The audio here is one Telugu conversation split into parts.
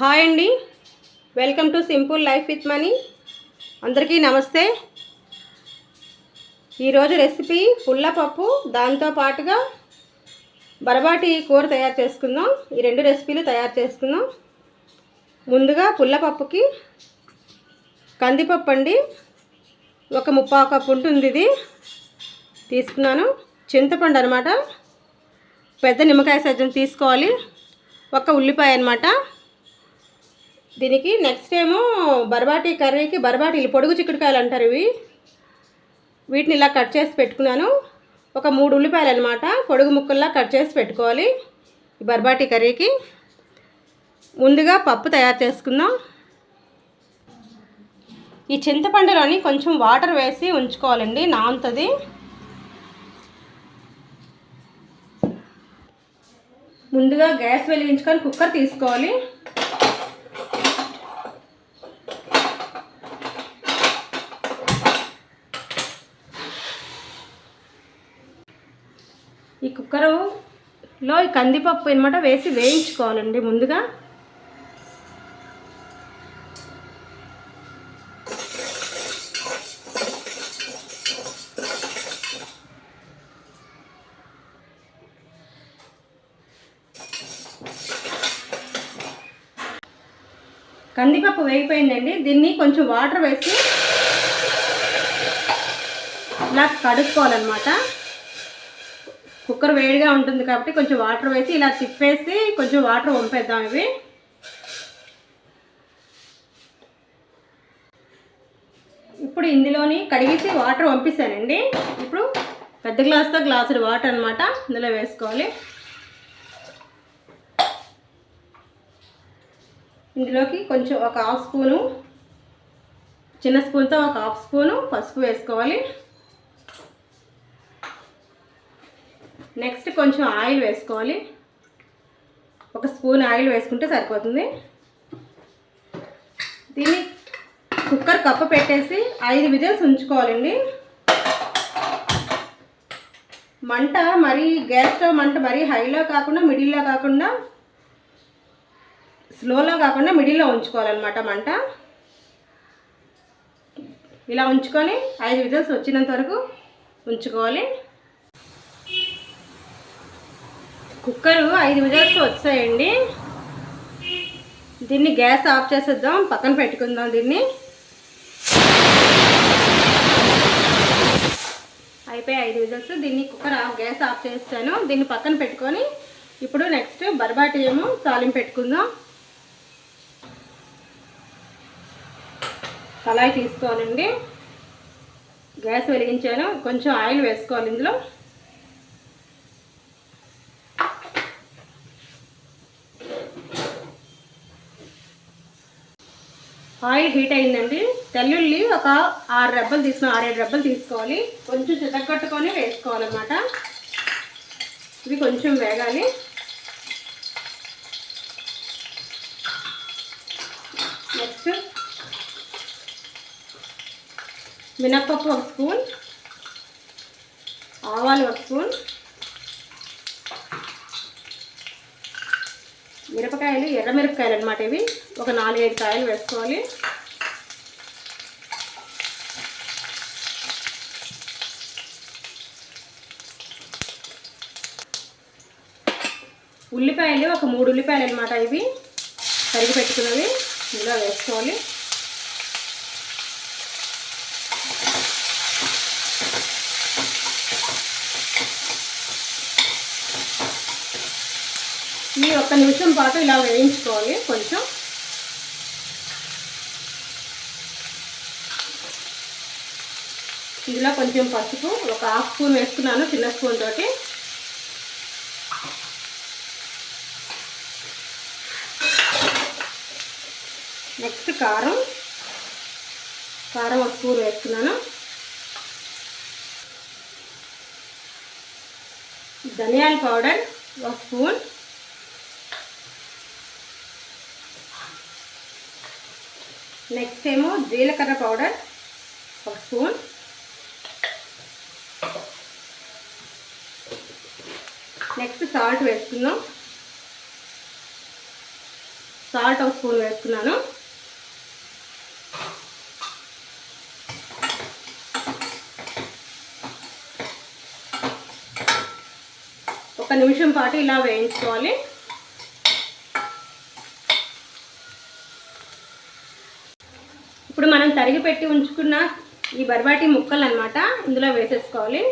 హాయ్ అండి. Welcome to simple life with money. అందరికీ నమస్తే. ఈరోజు రెసిపీ పుల్లపప్పు దాంతో పాటుగా బరబాటి కూర తయారు చేసుకుందాం. ఈ రెండు రెసిపీలు తయారు చేసుకుందాం. ముందుగా పుల్లపప్పుకి కందిపప్పు అండి. ఒక ముప్పావు కప్పు ఉంటుంది ఇది. తీసుకున్నాను. చింతపండు అనమాట పెద్ద నిమ్మకాయ సజ్జం తీసుకోవాలి. ఒక ఉల్లిపాయ అనమాట దీనికి నెక్స్ట్ ఏమో బరబాటి కర్రీకి బర్బాటీలు పొడుగు చిక్కుడుకాయలు అంటారు ఇవి. వీటిని ఇలా కట్ చేసి పెట్టుకున్నాను. ఒక మూడు ఉల్లిపాయలు అనమాట పొడుగు ముక్కల్లా కట్ చేసి పెట్టుకోవాలి ఈ బరబాటి కర్రీకి. ముందుగా పప్పు తయారు చేసుకుందాం. ఈ చింతపండులోని కొంచెం వాటర్ వేసి ఉంచుకోవాలండి నాంతది ముందుగా గ్యాస్ వెలిగించుకొని కుక్కర్ తీసుకోవాలి. కుక్కరులో ఈ కందిపప్పు అనమాట వేసి వేయించుకోవాలండి ముందుగా. కందిపప్పు వేగిపోయిందండి. దీన్ని కొంచెం వాటర్ వేసి ఇలా కడుక్కోవాలన్నమాట. కుక్కర్ వేడిగా ఉంటుంది కాబట్టి కొంచెం వాటర్ వేసి ఇలా తిప్పేసి కొంచెం వాటర్ వంపేద్దాం ఇవి. ఇప్పుడు ఇందులోని కడిగేసి వాటర్ పంపిస్తానండి ఇప్పుడు పెద్ద గ్లాస్తో గ్లాసుడు వాటర్ అనమాట ఇందులో వేసుకోవాలి. ఇందులోకి కొంచెం ఒక హాఫ్ స్పూను చిన్న స్పూన్తో ఒక హాఫ్ స్పూను పసుపు వేసుకోవాలి. నెక్స్ట్ కొంచెం ఆయిల్ వేసుకోవాలి. ఒక స్పూన్ ఆయిల్ వేసుకుంటే సరిపోతుంది. దీన్ని కుక్కర్ కప్ప పెట్టేసి ఐదు విజిల్స్ ఉంచుకోవాలండి. మంట మరీ గ్యాస్ స్టవ్ మంట మరీ హైలో కాకుండా మిడిల్లో కాకుండా స్లోలో కాకుండా మిడిల్లో ఉంచుకోవాలన్నమాట మంట. ఇలా ఉంచుకొని ఐదు విజిల్స్ వచ్చినంత వరకు ఉంచుకోవాలి. కుక్కరు ఐదు విజిల్స్ వచ్చాయండి. దీన్ని గ్యాస్ ఆఫ్ చేసేద్దాం పక్కన పెట్టుకుందాం దీన్ని. అయిపోయి ఐదు విజిల్స్ దీన్ని కుక్కర్ ఆఫ్ గ్యాస్ ఆఫ్ చేస్తాను. దీన్ని పక్కన పెట్టుకొని ఇప్పుడు నెక్స్ట్ బర్బాటి ఏమో తాలింపు పెట్టుకుందాం. కళాయి తీసుకోవాలండి. గ్యాస్ వెలిగించాను. కొంచెం ఆయిల్ వేసుకోవాలి ఇందులో. ఆయిల్ హీట్ అయిందండి. తెల్లుల్లి ఒక ఆరు రెబ్బలు తీసుకుని ఆరేడు రెబ్బలు తీసుకోవాలి. కొంచెం చితగొట్టుకొని వేసుకోవాలన్నమాట. ఇవి కొంచెం వేగాలి. నెక్స్ట్ మినప్పప్పు ఒక స్పూన్. ఆవాలు ఒక స్పూన్. మిరపకాయలు ఎర్ర మిరపకాయలు అనమాట ఇవి. ఒక నాలుగైదు కాయలు వేసుకోవాలి. ఉల్లిపాయలు ఒక మూడు ఉల్లిపాయలు అనమాట ఇవి. కరిగి పెట్టుకున్నవి ఇలా వేసుకోవాలి. ఈ ఒక్క నిమిషం పాటు ఇలా వేయించుకోవాలి కొంచెం. ఇందులో కొంచెం పసుపు ఒక హాఫ్ స్పూన్ వేసుకున్నాను చిన్న స్పూన్ తోటి. నెక్స్ట్ కారం. కారం ఒక స్పూన్ వేసుకున్నాను. ధనియాల పౌడర్ ఒక స్పూన్. నెక్స్ట్ ఏమో జీలకర్ర పౌడర్ ఒక స్పూన్. నెక్స్ట్ సాల్ట్ వేసుకుందాం. సాల్ట్ ఒక స్పూన్ వేసుకున్నాను. ఒక నిమిషం పాటు ఇలా వేయించుకోవాలి. ఇప్పుడు మనం తరిగి పెట్టి ఉంచుకున్న ఈ బర్బాటి ముక్కలు అనమాట ఇందులో వేసేసుకోవాలి.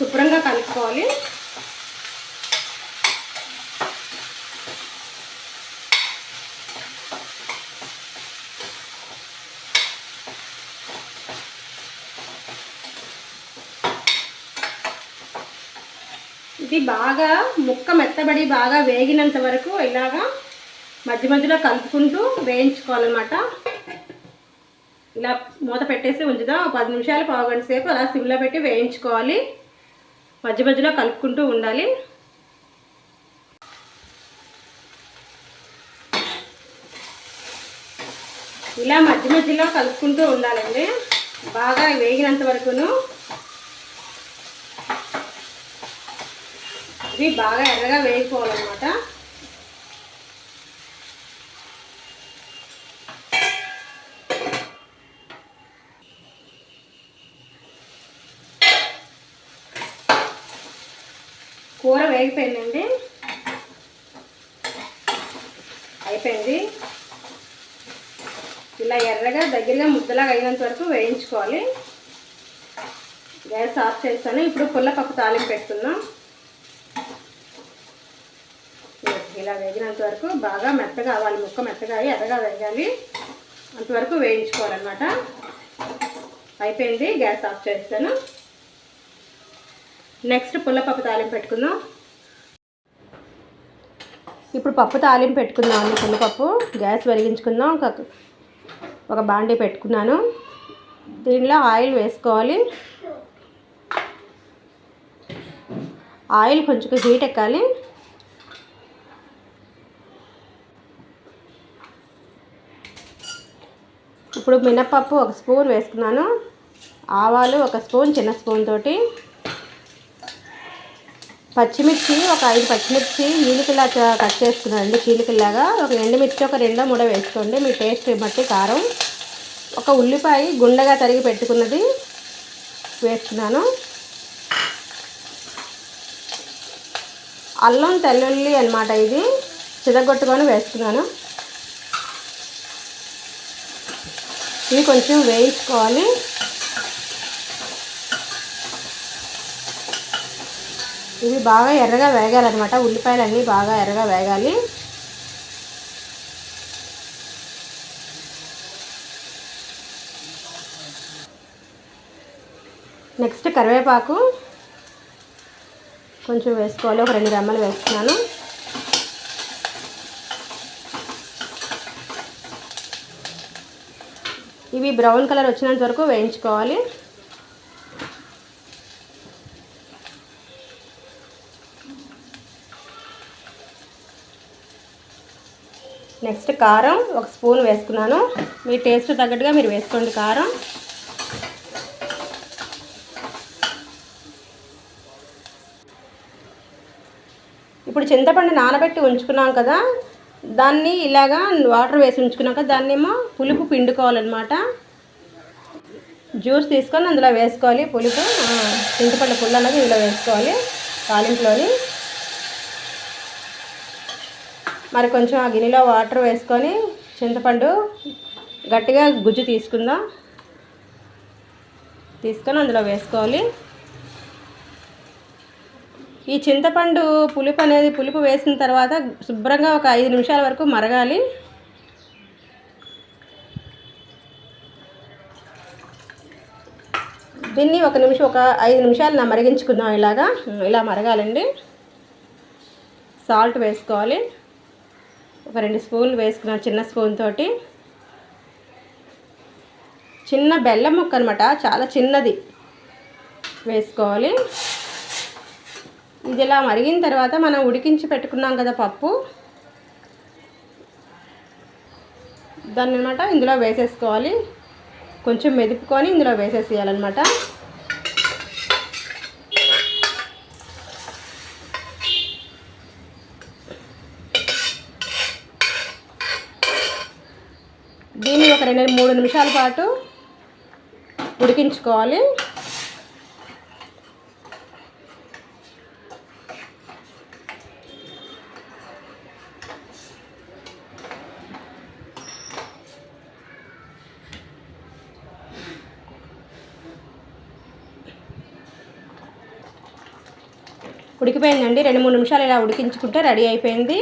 శుభ్రంగా కలుపుకోవాలి. ఇది బాగా ముక్క మెత్తబడి బాగా వేగినంత వరకు ఇలాగా మధ్య మధ్యలో కలుపుకుంటూ వేయించుకోవాలన్నమాట. ఇలా మూత పెట్టేసి ఉంచుదాం. పది నిమిషాలు పావుగంట సేపు అలా సిమ్లో పెట్టి వేయించుకోవాలి. మధ్య మధ్యలో కలుపుకుంటూ ఉండాలి. ఇలా మధ్య మధ్యలో కలుపుకుంటూ ఉండాలండి. బాగా వేగినంత వరకును. ఇది బాగా ఎర్రగా వేగిపోవాలన్నమాట. కూర వేగిపోయిందండి. అయిపోయింది. ఇలా ఎర్రగా దగ్గరగా ముద్దలాగా అయినంత వరకు వేయించుకోవాలి. గ్యాస్ ఆఫ్ చేస్తాను. ఇప్పుడు పుల్లపప్పు తాలింపు పెట్టుకుందాం. ఇలా వేగినంత వరకు బాగా మెత్తగా అవ్వాలి. ముక్క మెత్తగా అయ్యి ఎర్రగా వేగాలి. అంతవరకు వేయించుకోవాలన్నమాట. అయిపోయింది. గ్యాస్ ఆఫ్ చేస్తాను. నెక్స్ట్ పుల్లపప్పు తాలింపు పెట్టుకుందాం. ఇప్పుడు పప్పు తాలింపు పెట్టుకుందాం అండి పుల్లపప్పు గ్యాస్ వెలిగించుకుందాం. ఒక ఒక బాండీ పెట్టుకున్నాను. దీనిలో ఆయిల్ వేసుకోవాలి. ఆయిల్ కొంచెం హీట్ ఎక్కాలి. ఇప్పుడు మినప్పప్పు ఒక స్పూన్ వేసుకున్నాను. ఆవాలు ఒక స్పూన్ చిన్న స్పూన్ తోటి. పచ్చిమిర్చి ఒక ఐదు పచ్చిమిర్చి చీలికలా కట్ చేసుకున్నానండి. చీలికల్లాగా ఒక ఎండుమిర్చి ఒక రెండో మూడో వేసుకోండి. మీ టేస్ట్ బట్టి కారం. ఒక ఉల్లిపాయ గుండెగా తరిగి పెట్టుకున్నది వేస్తున్నాను. అల్లం తెల్లుల్లి అనమాట ఇది. చిదగొట్టుకొని వేస్తున్నాను. ఇవి కొంచెం వేయించుకోవాలి. ఇవి బాగా ఎర్రగా వేగాలన్నమాట. ఉల్లిపాయలు అన్నీ బాగా ఎర్రగా వేగాలి. నెక్స్ట్ కరివేపాకు కొంచెం వేసుకోవాలి. ఒక రెండు రెమ్మలు వేస్తున్నాను. ఇవి బ్రౌన్ కలర్ వచ్చినంత వరకు వేయించుకోవాలి. నెక్స్ట్ కారం ఒక స్పూన్ వేసుకున్నాను. మీ టేస్ట్ తగ్గట్టుగా మీరు వేసుకోండి కారం. ఇప్పుడు చింతపండు నానబెట్టి ఉంచుకున్నాం కదా దాన్ని ఇలాగా వాటర్ వేసి ఉంచుకున్నాక దాన్ని ఏమో పులుపు పిండుకోవాలన్నమాట. జ్యూస్ తీసుకొని అందులో వేసుకోవాలి. పులుపు చింతపండు పుల్ల అనేది ఇందులో వేసుకోవాలి. తాలింపులోని. మరి కొంచెం ఆ గిన్నెలో వాటర్ వేసుకొని చింతపండు గట్టిగా గుజ్జు తీసుకుందాం. తీసుకొని అందులో వేసుకోవాలి. ఈ చింతపండు పులుపు అనేది పులుపు వేసిన తర్వాత శుభ్రంగా ఒక ఐదు నిమిషాల వరకు మరగాలి. దీన్ని ఒక నిమిషం ఒక ఐదు నిమిషాలు నా మరిగించుకుందాం ఇలాగా. ఇలా మరగాలండి. సాల్ట్ వేసుకోవాలి. ఒక రెండు స్పూన్లు వేసుకున్నాను చిన్న స్పూన్ తోటి. చిన్న బెల్లం ముక్క అనమాట చాలా చిన్నది. వేసుకోవాలి. ఇది ఇలా మరిగిన తర్వాత మనం ఉడికించి పెట్టుకున్నాం కదా పప్పు. దాన్ని అనమాట ఇందులో వేసేసుకోవాలి. కొంచెం మెదుపుకొని ఇందులో వేసేసేయాలన్నమాట దీన్ని ఒక రెండు మూడు నిమిషాల పాటు ఉడికించుకోవాలి. ఉడికిపోయిందండి. రెండు మూడు నిమిషాలు ఇలా ఉడికించుకుంటే రెడీ అయిపోయింది.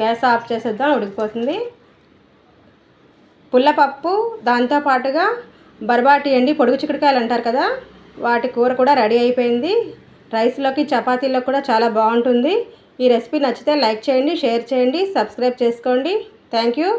గ్యాస్ ఆఫ్ చేసేద్దాం ఉడికిపోతుంది. పుల్లపప్పు దాంతో పాటుగా బర్బాటి అండి పొడుగు చిక్కుడుకాయలు అంటారు కదా వాటి కూర కూడా రెడీ అయిపోయింది. రైస్లోకి చపాతీలో కూడా చాలా బాగుంటుంది. ఈ రెసిపీ నచ్చితే లైక్ చేయండి షేర్ చేయండి సబ్స్క్రైబ్ చేసుకోండి. Thank you.